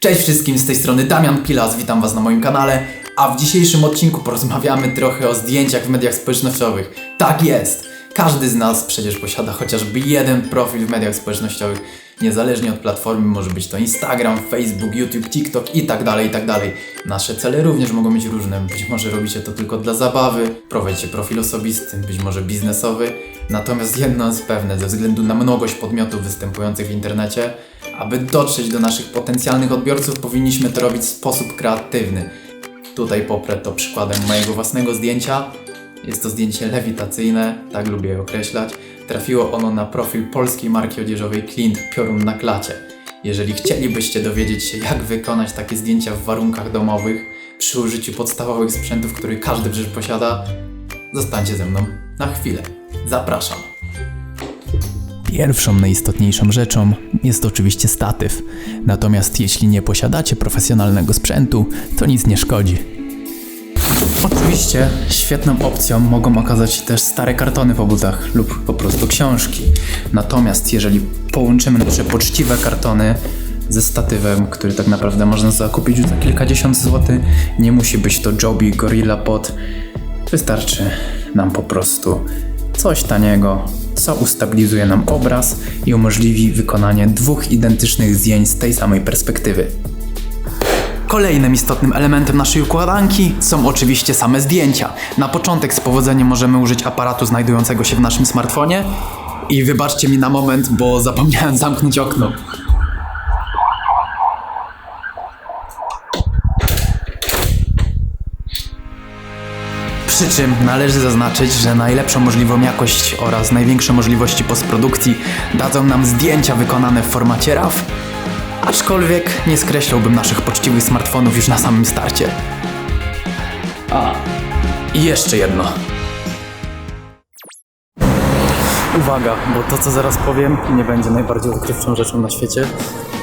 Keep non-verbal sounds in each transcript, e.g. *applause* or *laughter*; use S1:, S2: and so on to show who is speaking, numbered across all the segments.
S1: Cześć wszystkim, z tej strony Damian Pilas, witam Was na moim kanale, a w dzisiejszym odcinku porozmawiamy trochę o zdjęciach w mediach społecznościowych. Tak jest! Każdy z nas przecież posiada chociażby jeden profil w mediach społecznościowych, niezależnie od platformy, może być to Instagram, Facebook, YouTube, TikTok i tak dalej, i tak dalej. Nasze cele również mogą być różne, być może robicie to tylko dla zabawy, prowadzicie profil osobisty, być może biznesowy, natomiast jedno jest pewne, ze względu na mnogość podmiotów występujących w internecie, aby dotrzeć do naszych potencjalnych odbiorców, powinniśmy to robić w sposób kreatywny. Tutaj poprę to przykładem mojego własnego zdjęcia. Jest to zdjęcie lewitacyjne, tak lubię je określać. Trafiło ono na profil polskiej marki odzieżowej Clint Piorun na klacie. Jeżeli chcielibyście dowiedzieć się, jak wykonać takie zdjęcia w warunkach domowych, przy użyciu podstawowych sprzętów, które każdy przecież posiada, zostańcie ze mną na chwilę. Zapraszam. Pierwszą najistotniejszą rzeczą jest oczywiście statyw. Natomiast jeśli nie posiadacie profesjonalnego sprzętu, to nic nie szkodzi. Oczywiście świetną opcją mogą okazać się też stare kartony w obudach lub po prostu książki. Natomiast jeżeli połączymy nasze poczciwe kartony ze statywem, który tak naprawdę można zakupić za kilkadziesiąt złotych, nie musi być to Joby Gorilla Pod. Wystarczy nam po prostu coś taniego, co ustabilizuje nam obraz i umożliwi wykonanie dwóch identycznych zdjęć z tej samej perspektywy. Kolejnym istotnym elementem naszej układanki są oczywiście same zdjęcia. Na początek z powodzeniem możemy użyć aparatu znajdującego się w naszym smartfonie. I wybaczcie mi na moment, bo zapomniałem *laughs* zamknąć okno. Przy czym należy zaznaczyć, że najlepszą możliwą jakość oraz największe możliwości postprodukcji dadzą nam zdjęcia wykonane w formacie RAW, aczkolwiek nie skreślałbym naszych poczciwych smartfonów już na samym starcie. A, i jeszcze jedno. Uwaga, bo to co zaraz powiem nie będzie najbardziej odkrywczą rzeczą na świecie,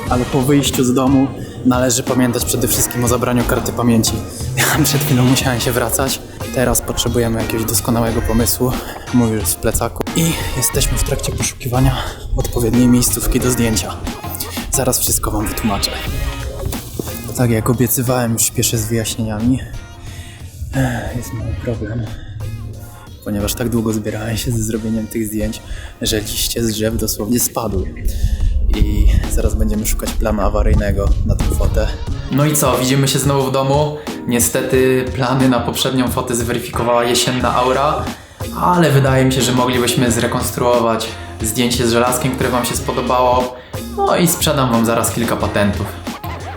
S1: ale po wyjściu z domu należy pamiętać przede wszystkim o zabraniu karty pamięci. Ja przed chwilą musiałem się wracać, teraz potrzebujemy jakiegoś doskonałego pomysłu, mój już w plecaku i jesteśmy w trakcie poszukiwania odpowiedniej miejscówki do zdjęcia. Zaraz wszystko Wam wytłumaczę. Tak jak obiecywałem, już śpieszę z wyjaśnieniami. Jest mały problem ponieważ tak długo zbierałem się ze zrobieniem tych zdjęć, że liście z drzew dosłownie spadły. I zaraz będziemy szukać planu awaryjnego na tę fotę. No i co, widzimy się znowu w domu. Niestety plany na poprzednią fotę zweryfikowała jesienna aura, ale wydaje mi się, że moglibyśmy zrekonstruować zdjęcie z żelazkiem, które Wam się spodobało. No i sprzedam Wam zaraz kilka patentów.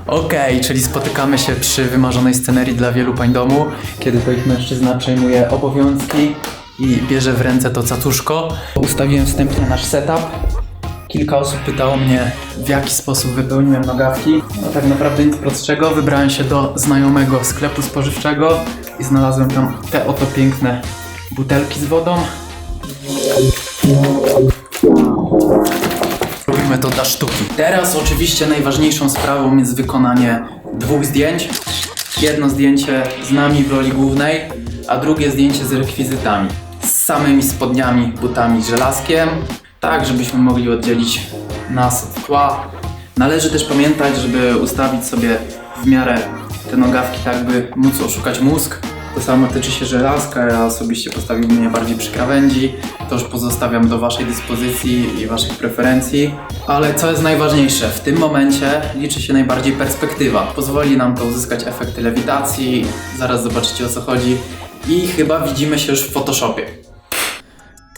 S1: Okej, czyli spotykamy się przy wymarzonej scenerii dla wielu pań domu, kiedy to ich mężczyzna przejmuje obowiązki i bierze w ręce to cacuszko. Ustawiłem wstępnie nasz setup. Kilka osób pytało mnie, w jaki sposób wypełniłem nogawki. No tak naprawdę nic prostszego. Wybrałem się do znajomego sklepu spożywczego i znalazłem tam te oto piękne butelki z wodą. To sztuki. Teraz oczywiście najważniejszą sprawą jest wykonanie dwóch zdjęć. Jedno zdjęcie z nami w roli głównej, a drugie zdjęcie z rekwizytami. Z samymi spodniami, butami, żelazkiem, tak żebyśmy mogli oddzielić nas od tła. Należy też pamiętać, żeby ustawić sobie w miarę te nogawki tak, by móc oszukać mózg. To samo tyczy się żelazka, ja osobiście postawiłbym je bardziej przy krawędzi. To już pozostawiam do Waszej dyspozycji i Waszych preferencji. Ale co jest najważniejsze, w tym momencie liczy się najbardziej perspektywa. Pozwoli nam to uzyskać efekty lewitacji, zaraz zobaczycie o co chodzi. I chyba widzimy się już w Photoshopie.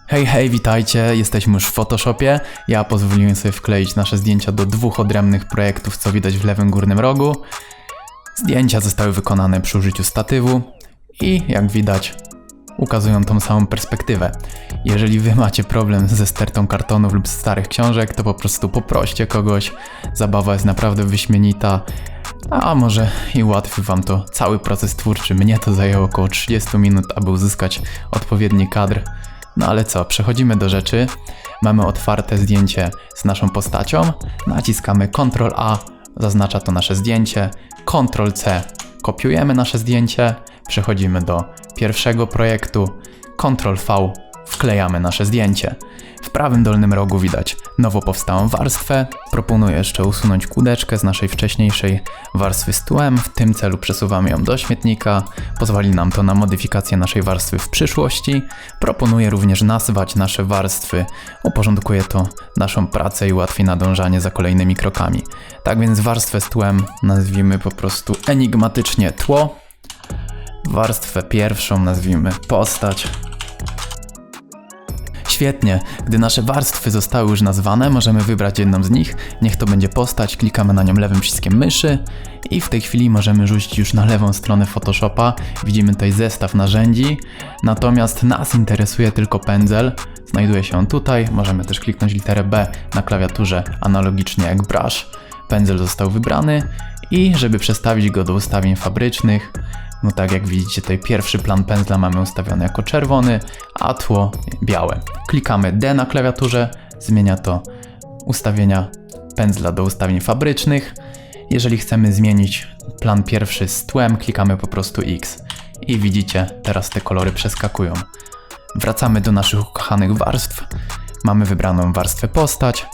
S1: Hej, hej, witajcie, jesteśmy już w Photoshopie. Ja pozwoliłem sobie wkleić nasze zdjęcia do dwóch odrębnych projektów, co widać w lewym górnym rogu. Zdjęcia zostały wykonane przy użyciu statywu i jak widać ukazują tą samą perspektywę. Jeżeli wy macie problem ze stertą kartonów lub starych książek, to po prostu poproście kogoś. Zabawa jest naprawdę wyśmienita, a może i ułatwi wam to cały proces twórczy. Mnie to zajęło około 30 minut, aby uzyskać odpowiedni kadr. No ale co, przechodzimy do rzeczy. Mamy otwarte zdjęcie z naszą postacią. Naciskamy Ctrl A, zaznacza to nasze zdjęcie. Ctrl C, kopiujemy nasze zdjęcie. Przechodzimy do pierwszego projektu. Ctrl V, wklejamy nasze zdjęcie. W prawym dolnym rogu widać nowo powstałą warstwę. Proponuję jeszcze usunąć kółdeczkę z naszej wcześniejszej warstwy z tłem. W tym celu przesuwamy ją do śmietnika. Pozwoli nam to na modyfikację naszej warstwy w przyszłości. Proponuję również nazwać nasze warstwy. Uporządkuje to naszą pracę i ułatwi nadążanie za kolejnymi krokami. Tak więc warstwę z tłem nazwijmy po prostu enigmatycznie tło. Warstwę pierwszą nazwijmy postać. Świetnie. Gdy nasze warstwy zostały już nazwane, możemy wybrać jedną z nich. Niech to będzie postać, klikamy na nią lewym przyciskiem myszy i w tej chwili możemy rzucić już na lewą stronę Photoshopa. Widzimy tutaj zestaw narzędzi, natomiast nas interesuje tylko pędzel. Znajduje się on tutaj. Możemy też kliknąć literę B na klawiaturze, analogicznie jak brush. Pędzel został wybrany i żeby przestawić go do ustawień fabrycznych, no tak jak widzicie tutaj pierwszy plan pędzla mamy ustawiony jako czerwony, a tło białe. Klikamy D na klawiaturze, zmienia to ustawienia pędzla do ustawień fabrycznych. Jeżeli chcemy zmienić plan pierwszy z tłem, klikamy po prostu X. I widzicie, teraz te kolory przeskakują. Wracamy do naszych ukochanych warstw. Mamy wybraną warstwę postać.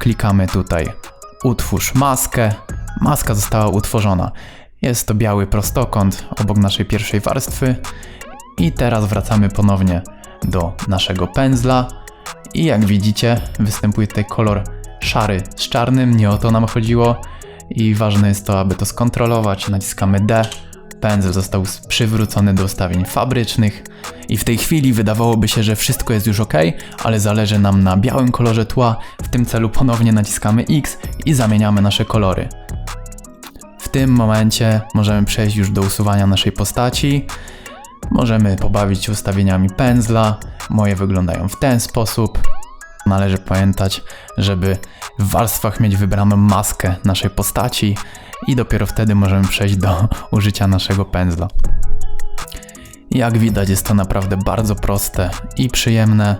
S1: Klikamy tutaj utwórz maskę. Maska została utworzona. Jest to biały prostokąt obok naszej pierwszej warstwy. I teraz wracamy ponownie do naszego pędzla. I jak widzicie, występuje tutaj kolor szary z czarnym. Nie o to nam chodziło. I ważne jest to, aby to skontrolować. Naciskamy D. Pędzel został przywrócony do ustawień fabrycznych. I w tej chwili wydawałoby się, że wszystko jest już ok, ale zależy nam na białym kolorze tła. W tym celu ponownie naciskamy X i zamieniamy nasze kolory. Tym momencie możemy przejść już do usuwania naszej postaci. Możemy pobawić się ustawieniami pędzla. Moje wyglądają w ten sposób. Należy pamiętać, żeby w warstwach mieć wybraną maskę naszej postaci i dopiero wtedy możemy przejść do *laughs* użycia naszego pędzla. Jak widać jest to naprawdę bardzo proste i przyjemne.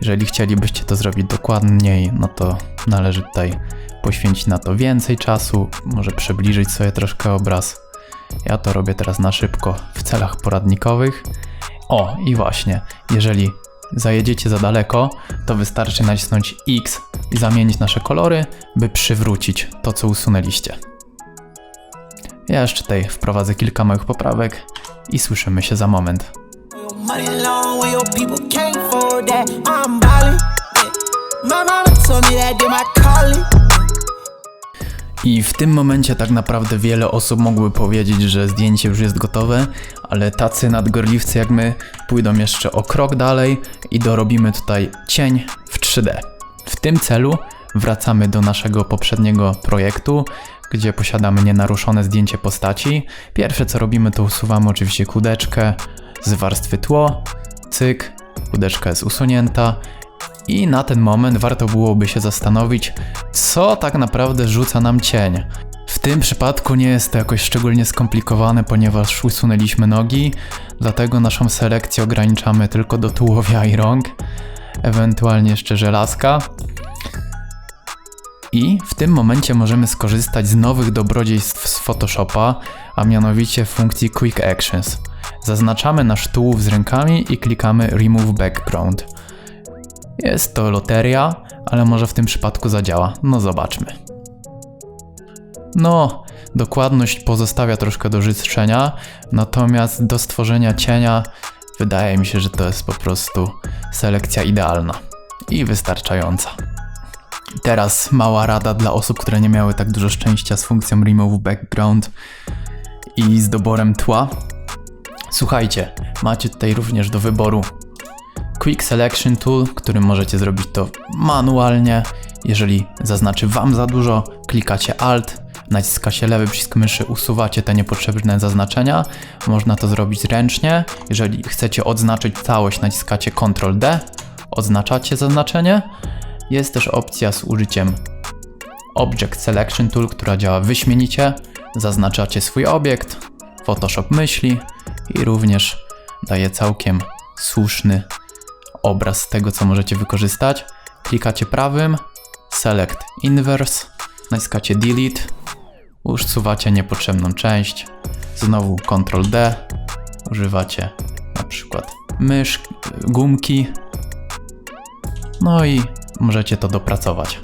S1: Jeżeli chcielibyście to zrobić dokładniej, no to należy tutaj poświęcić na to więcej czasu, może przybliżyć sobie troszkę obraz. Ja to robię teraz na szybko w celach poradnikowych. O, i właśnie, jeżeli zajedziecie za daleko, to wystarczy nacisnąć X i zamienić nasze kolory, by przywrócić to, co usunęliście. Ja jeszcze tutaj wprowadzę kilka małych poprawek i słyszymy się za moment.
S2: Money
S1: I w tym momencie tak naprawdę wiele osób mogły powiedzieć, że zdjęcie już jest gotowe, ale tacy nadgorliwcy jak my pójdą jeszcze o krok dalej i dorobimy tutaj cień w 3D. W tym celu wracamy do naszego poprzedniego projektu, gdzie posiadamy nienaruszone zdjęcie postaci. Pierwsze co robimy to usuwamy oczywiście kudeczkę z warstwy tło, cyk, kudeczka jest usunięta i na ten moment warto byłoby się zastanowić, co tak naprawdę rzuca nam cień. W tym przypadku nie jest to jakoś szczególnie skomplikowane, ponieważ usunęliśmy nogi, dlatego naszą selekcję ograniczamy tylko do tułowia i rąk, ewentualnie jeszcze żelazka. I w tym momencie możemy skorzystać z nowych dobrodziejstw z Photoshopa, a mianowicie funkcji Quick Actions. Zaznaczamy nasz tułów z rękami i klikamy Remove Background. Jest to loteria, ale może w tym przypadku zadziała. No zobaczmy. No, dokładność pozostawia troszkę do życzenia, natomiast do stworzenia cienia wydaje mi się, że to jest po prostu selekcja idealna i wystarczająca. Teraz mała rada dla osób, które nie miały tak dużo szczęścia z funkcją Remove Background i z doborem tła. Słuchajcie, macie tutaj również do wyboru Quick Selection Tool, którym możecie zrobić to manualnie. Jeżeli zaznaczy Wam za dużo, klikacie Alt, naciskacie lewy przycisk myszy, usuwacie te niepotrzebne zaznaczenia. Można to zrobić ręcznie. Jeżeli chcecie odznaczyć całość, naciskacie Ctrl D, odznaczacie zaznaczenie. Jest też opcja z użyciem Object Selection Tool, która działa wyśmienicie. Zaznaczacie swój obiekt, Photoshop myśli i również daje całkiem słuszny obraz tego, co możecie wykorzystać. Klikacie prawym, Select Inverse, naciskacie Delete, usuwacie niepotrzebną część, znowu Ctrl D, używacie na przykład mysz, gumki No i możecie to dopracować.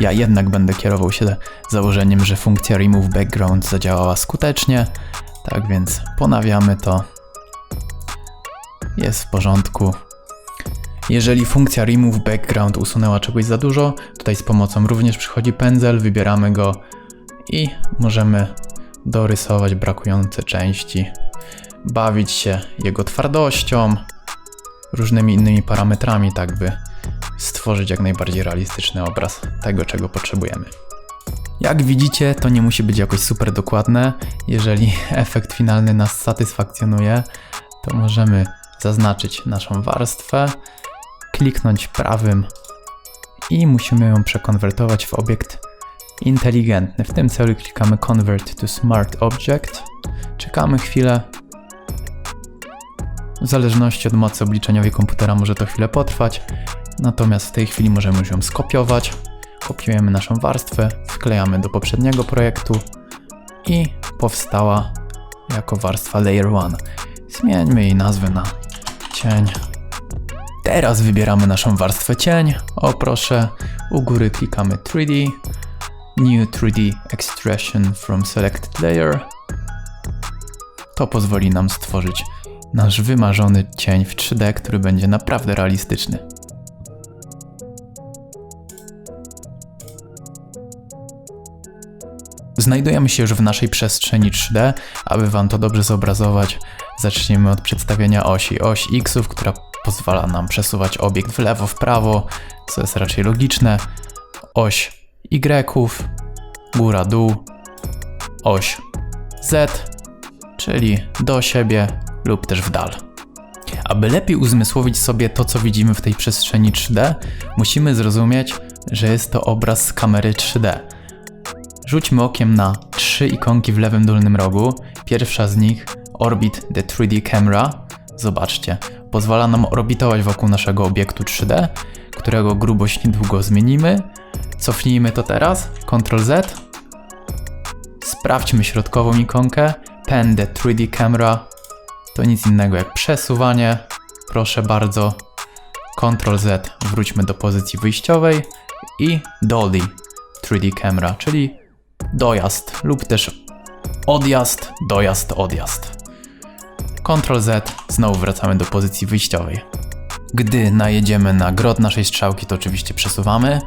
S1: Ja jednak będę kierował się założeniem, że funkcja Remove Background zadziałała skutecznie, tak więc ponawiamy to. Jest w porządku. Jeżeli funkcja Remove Background usunęła czegoś za dużo, tutaj z pomocą również przychodzi pędzel, wybieramy go i możemy dorysować brakujące części, bawić się jego twardością, różnymi innymi parametrami, tak by stworzyć jak najbardziej realistyczny obraz tego, czego potrzebujemy. Jak widzicie, to nie musi być jakoś super dokładne. Jeżeli *laughs* efekt finalny nas satysfakcjonuje, to możemy zaznaczyć naszą warstwę, kliknąć prawym i musimy ją przekonwertować w obiekt inteligentny. W tym celu klikamy Convert to Smart Object, czekamy chwilę. W zależności od mocy obliczeniowej komputera może to chwilę potrwać, natomiast w tej chwili możemy już ją skopiować. Kopiujemy naszą warstwę, wklejamy do poprzedniego projektu i powstała jako warstwa Layer 1. Zmieńmy jej nazwę na cień. Teraz wybieramy naszą warstwę cień. O proszę, u góry klikamy 3D, New 3D Extraction from Selected Layer. To pozwoli nam stworzyć nasz wymarzony cień w 3D, który będzie naprawdę realistyczny. Znajdujemy się już w naszej przestrzeni 3D. Aby Wam to dobrze zobrazować, zaczniemy od przedstawienia osi. Oś X, która pozwala nam przesuwać obiekt w lewo, w prawo, co jest raczej logiczne. Oś Y, góra, dół. Oś Z, czyli do siebie lub też w dal. Aby lepiej uzmysłowić sobie to, co widzimy w tej przestrzeni 3D, musimy zrozumieć, że jest to obraz z kamery 3D. Rzućmy okiem na trzy ikonki w lewym dolnym rogu. Pierwsza z nich, Orbit the 3D Camera. Zobaczcie, pozwala nam orbitować wokół naszego obiektu 3D, którego grubość niedługo zmienimy. Cofnijmy to teraz, Ctrl Z. Sprawdźmy środkową ikonkę, Pen the 3D Camera. To nic innego jak przesuwanie. Proszę bardzo. Ctrl Z, wróćmy do pozycji wyjściowej i Dolly 3D Camera, czyli dojazd lub też odjazd, dojazd, odjazd. Ctrl Z, znowu wracamy do pozycji wyjściowej. Gdy najedziemy na grot naszej strzałki, to oczywiście przesuwamy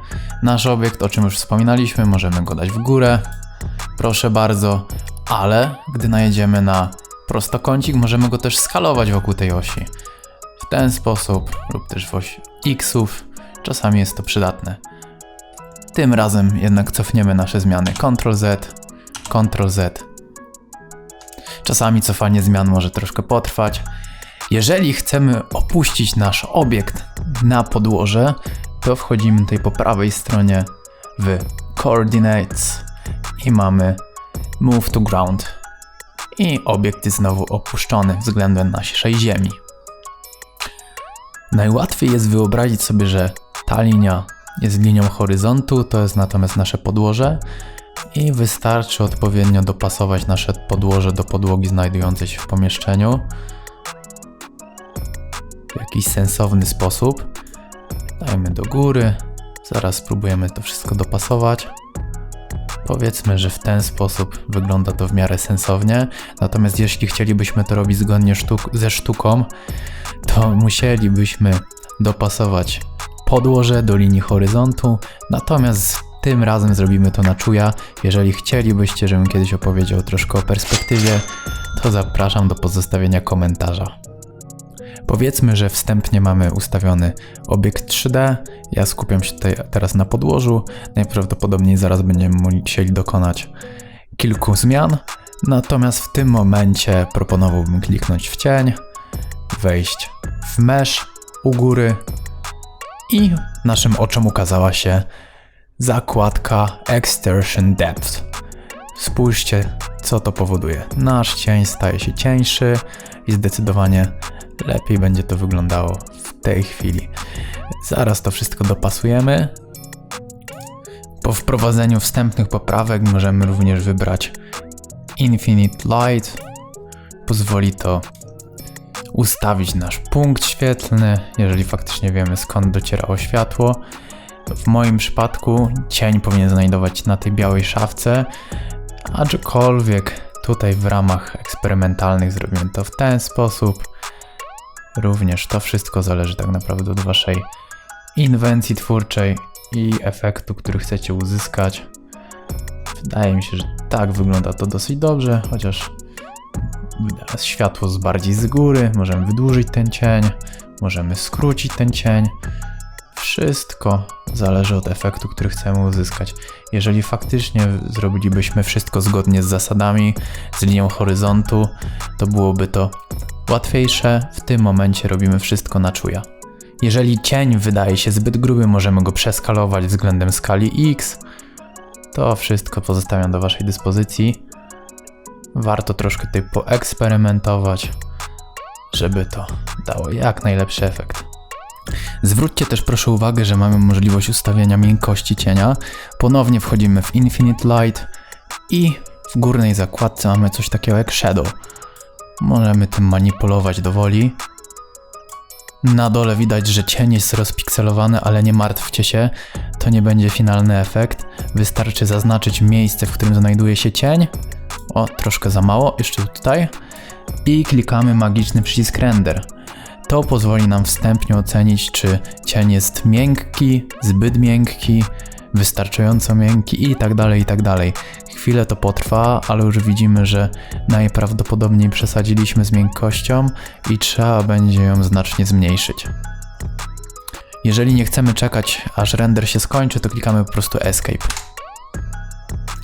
S1: nasz obiekt, o czym już wspominaliśmy, możemy go dać w górę, proszę bardzo, ale gdy najedziemy na prostokącik, możemy go też skalować wokół tej osi. W ten sposób, lub też w osi xów, czasami jest to przydatne. Tym razem jednak cofniemy nasze zmiany Ctrl Z, Ctrl Z. Czasami cofanie zmian może troszkę potrwać. Jeżeli chcemy opuścić nasz obiekt na podłoże, to wchodzimy tutaj po prawej stronie w Coordinates i mamy Move to Ground. I obiekt jest znowu opuszczony względem naszej ziemi. Najłatwiej jest wyobrazić sobie, że ta linia jest linią horyzontu, to jest natomiast nasze podłoże i wystarczy odpowiednio dopasować nasze podłoże do podłogi znajdującej się w pomieszczeniu w jakiś sensowny sposób. Dajmy do góry, zaraz spróbujemy to wszystko dopasować. Powiedzmy, że w ten sposób wygląda to w miarę sensownie. Natomiast jeśli chcielibyśmy to robić zgodnie sztuk ze sztuką, to musielibyśmy dopasować podłoże do linii horyzontu. Natomiast tym razem zrobimy to na czuja. Jeżeli chcielibyście, żebym kiedyś opowiedział troszkę o perspektywie, to zapraszam do pozostawienia komentarza. Powiedzmy, że wstępnie mamy ustawiony obiekt 3D. Ja skupiam się tutaj teraz na podłożu. Najprawdopodobniej zaraz będziemy musieli dokonać kilku zmian. Natomiast w tym momencie proponowałbym kliknąć w cień, wejść w mesh u góry i naszym oczom ukazała się zakładka Extension Depth. Spójrzcie, co to powoduje. Nasz cień staje się cieńszy i zdecydowanie lepiej będzie to wyglądało w tej chwili. Zaraz to wszystko dopasujemy. Po wprowadzeniu wstępnych poprawek możemy również wybrać Infinite Light. Pozwoli to ustawić nasz punkt świetlny, jeżeli faktycznie wiemy skąd docierało światło. W moim przypadku cień powinien znajdować się na tej białej szafce, aczkolwiek tutaj w ramach eksperymentalnych zrobimy to w ten sposób. Również to wszystko zależy tak naprawdę od Waszej inwencji twórczej i efektu, który chcecie uzyskać. Wydaje mi się, że tak wygląda to dosyć dobrze, chociaż światło z bardziej z góry, możemy wydłużyć ten cień, możemy skrócić ten cień. Wszystko zależy od efektu, który chcemy uzyskać. Jeżeli faktycznie zrobilibyśmy wszystko zgodnie z zasadami, z linią horyzontu, to byłoby to łatwiejsze. W tym momencie robimy wszystko na czuja. Jeżeli cień wydaje się zbyt gruby, możemy go przeskalować względem skali X. To wszystko pozostawiam do Waszej dyspozycji. Warto troszkę tutaj poeksperymentować, żeby to dało jak najlepszy efekt. Zwróćcie też proszę uwagę, że mamy możliwość ustawienia miękkości cienia. Ponownie wchodzimy w Infinite Light i w górnej zakładce mamy coś takiego jak Shadow. Możemy tym manipulować do woli. Na dole widać, że cień jest rozpikselowany, ale nie martwcie się, to nie będzie finalny efekt. Wystarczy zaznaczyć miejsce, w którym znajduje się cień. O, troszkę za mało, jeszcze tutaj. I klikamy magiczny przycisk render. To pozwoli nam wstępnie ocenić, czy cień jest miękki, zbyt miękki, wystarczająco miękki i tak dalej, i tak dalej. Chwilę to potrwa, ale już widzimy, że najprawdopodobniej przesadziliśmy z miękkością i trzeba będzie ją znacznie zmniejszyć. Jeżeli nie chcemy czekać, aż render się skończy, to klikamy po prostu Escape.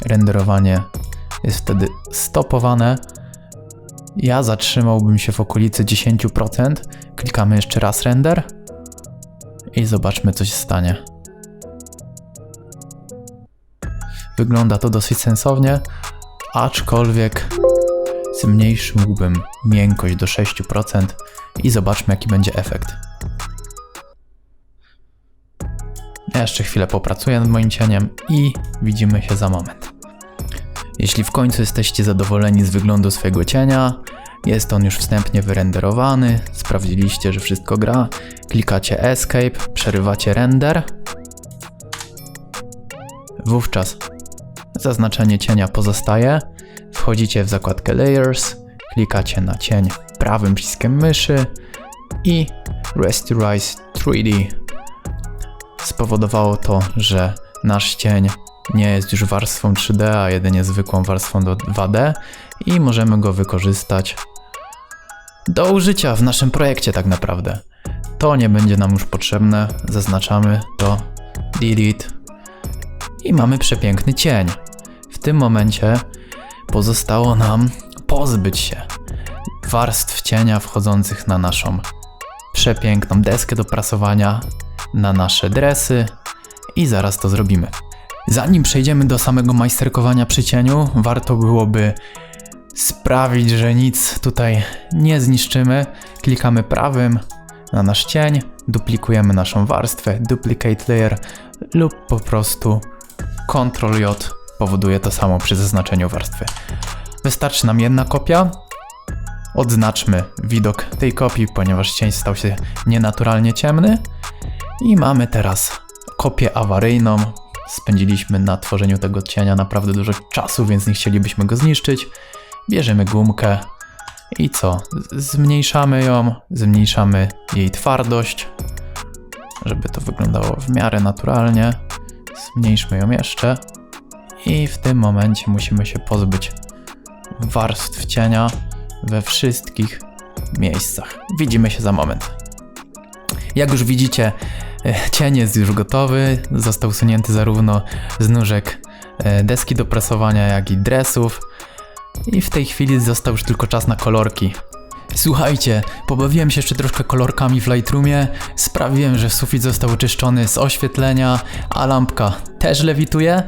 S1: Renderowanie jest wtedy stopowane. Ja zatrzymałbym się w okolicy 10%. Klikamy jeszcze raz render i zobaczmy, co się stanie. Wygląda to dosyć sensownie, aczkolwiek zmniejszyłbym miękkość do 6% i zobaczmy, jaki będzie efekt. Jeszcze chwilę popracuję nad moim cieniem i widzimy się za moment. Jeśli w końcu jesteście zadowoleni z wyglądu swojego cienia, jest on już wstępnie wyrenderowany, sprawdziliście, że wszystko gra, klikacie Escape, przerywacie render. Wówczas zaznaczenie cienia pozostaje, wchodzicie w zakładkę Layers, klikacie na cień prawym przyciskiem myszy i Rasterize 3D. Spowodowało to, że nasz cień nie jest już warstwą 3D, a jedynie zwykłą warstwą do 2D i możemy go wykorzystać do użycia w naszym projekcie tak naprawdę. To nie będzie nam już potrzebne, zaznaczamy to, delete i mamy przepiękny cień. W tym momencie pozostało nam pozbyć się warstw cienia wchodzących na naszą przepiękną deskę do prasowania, na nasze dresy i zaraz to zrobimy. Zanim przejdziemy do samego majsterkowania przy cieniu, warto byłoby sprawić, że nic tutaj nie zniszczymy. Klikamy prawym na nasz cień, duplikujemy naszą warstwę, duplicate layer lub po prostu Ctrl J powoduje to samo przy zaznaczeniu warstwy. Wystarczy nam jedna kopia. Odznaczmy widok tej kopii, ponieważ cień stał się nienaturalnie ciemny. I mamy teraz kopię awaryjną. Spędziliśmy na tworzeniu tego cienia naprawdę dużo czasu, więc nie chcielibyśmy go zniszczyć. Bierzemy gumkę i co? Zmniejszamy ją, zmniejszamy jej twardość, żeby to wyglądało w miarę naturalnie. Zmniejszmy ją jeszcze. I w tym momencie musimy się pozbyć warstw cienia we wszystkich miejscach. Widzimy się za moment. Jak już widzicie, cień jest już gotowy. Został usunięty zarówno z nóżek e, deski do prasowania, jak i dresów. I w tej chwili został już tylko czas na kolorki. Słuchajcie, pobawiłem się jeszcze troszkę kolorkami w Lightroomie, sprawiłem, że sufit został oczyszczony z oświetlenia, a lampka też lewituje.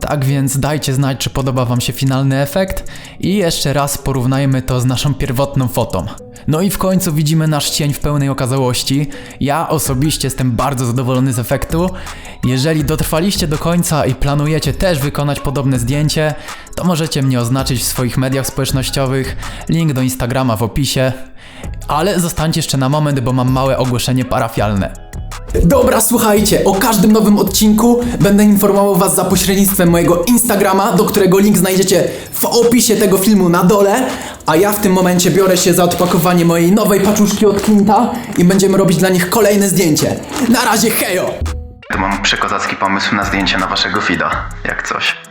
S1: Tak więc dajcie znać, czy podoba Wam się finalny efekt i jeszcze raz porównajmy to z naszą pierwotną fotą. No i w końcu widzimy nasz cień w pełnej okazałości. Ja osobiście jestem bardzo zadowolony z efektu. Jeżeli dotrwaliście do końca i planujecie też wykonać podobne zdjęcie, to możecie mnie oznaczyć w swoich mediach społecznościowych. Link do Instagrama w opisie.
S3: Ale zostańcie jeszcze na moment, bo mam małe ogłoszenie parafialne.
S1: Dobra, słuchajcie, o każdym nowym odcinku będę informował Was za pośrednictwem mojego Instagrama, do którego link znajdziecie w opisie tego filmu na dole. A ja w tym momencie biorę się za odpakowanie mojej nowej paczuszki od Clint'a i będziemy robić dla nich kolejne zdjęcie. Na razie, hejo!
S4: Mam przekozacki pomysł na zdjęcie na waszego feeda, jak coś.